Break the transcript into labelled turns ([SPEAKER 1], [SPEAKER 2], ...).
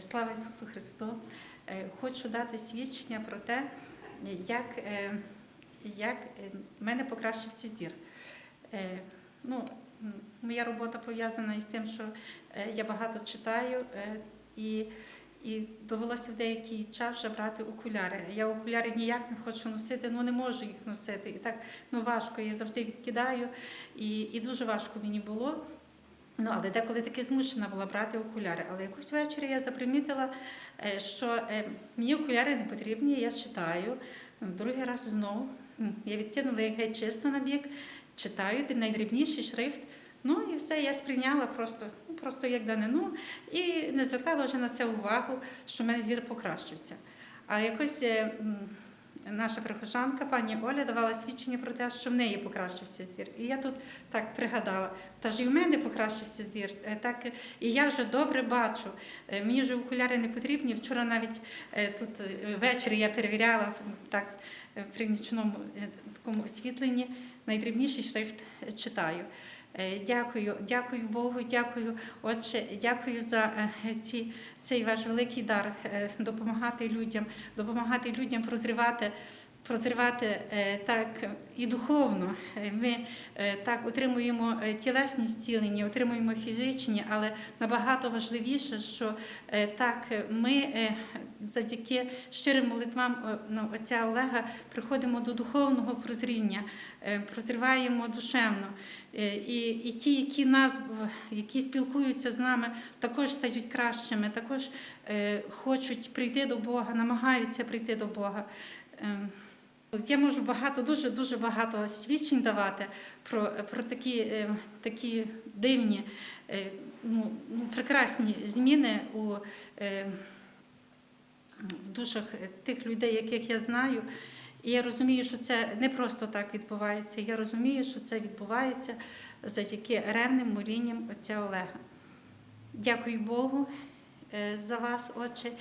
[SPEAKER 1] Слава Ісусу Христу! Е, Хочу дати свідчення про те, як, е, як е, в мене покращився зір. Ну, моя робота пов'язана із тим, що я багато читаю і, і довелося в деякий час вже брати окуляри. Я окуляри ніяк не хочу носити, ну не можу їх носити. І так ну, важко, я завжди відкидаю, і, і дуже важко мені було. Ну, але деколи таки змушена була брати окуляри. Але якось ввечері я запримітила, е, що е, мені окуляри не потрібні, я читаю. Другий раз знову я відкинула як геть чисто на бік, читаю найдрібніший шрифт. Ну і все, я сприйняла просто, ну, просто як данину і не звертала вже на це увагу, що в мене зір покращився. А якось е, наша прихожанка, пані Оля, давала свідчення про те, що в неї покращився зір. І я тут так пригадала, та ж і в мене покращився зір. Е, Так, і я вже добре бачу. Е, Мені вже окуляри не потрібні. Вчора навіть е, тут ввечері я перевіряла так, при нічному такому освітленні, найдрібніший шрифт читаю. Е, Дякую, дякую Богу, дякую, Отче, дякую за е, ці, цей ваш великий дар е, допомагати людям, допомагати людям прозрівати, прозрівати е, так і духовно. Е, Ми е, так отримуємо тілесні зцілення, отримуємо фізичні, але набагато важливіше, що так ми завдяки щирим молитвам ну, отця Олега приходимо до духовного прозріння, прозріваємо душевно. І, і ті, які нас які спілкуються з нами, також стають кращими, також хочуть прийти до Бога, намагаються прийти до Бога. Я можу багато, дуже дуже багато свідчень давати про, про такі, е, такі дивні, е, ну, ну, прекрасні зміни у е, в душах тих людей, яких я знаю. І я розумію, що це не просто так відбувається. Я розумію, що це відбувається завдяки ревним молінням отця Олега. Дякую Богу за вас, Отче,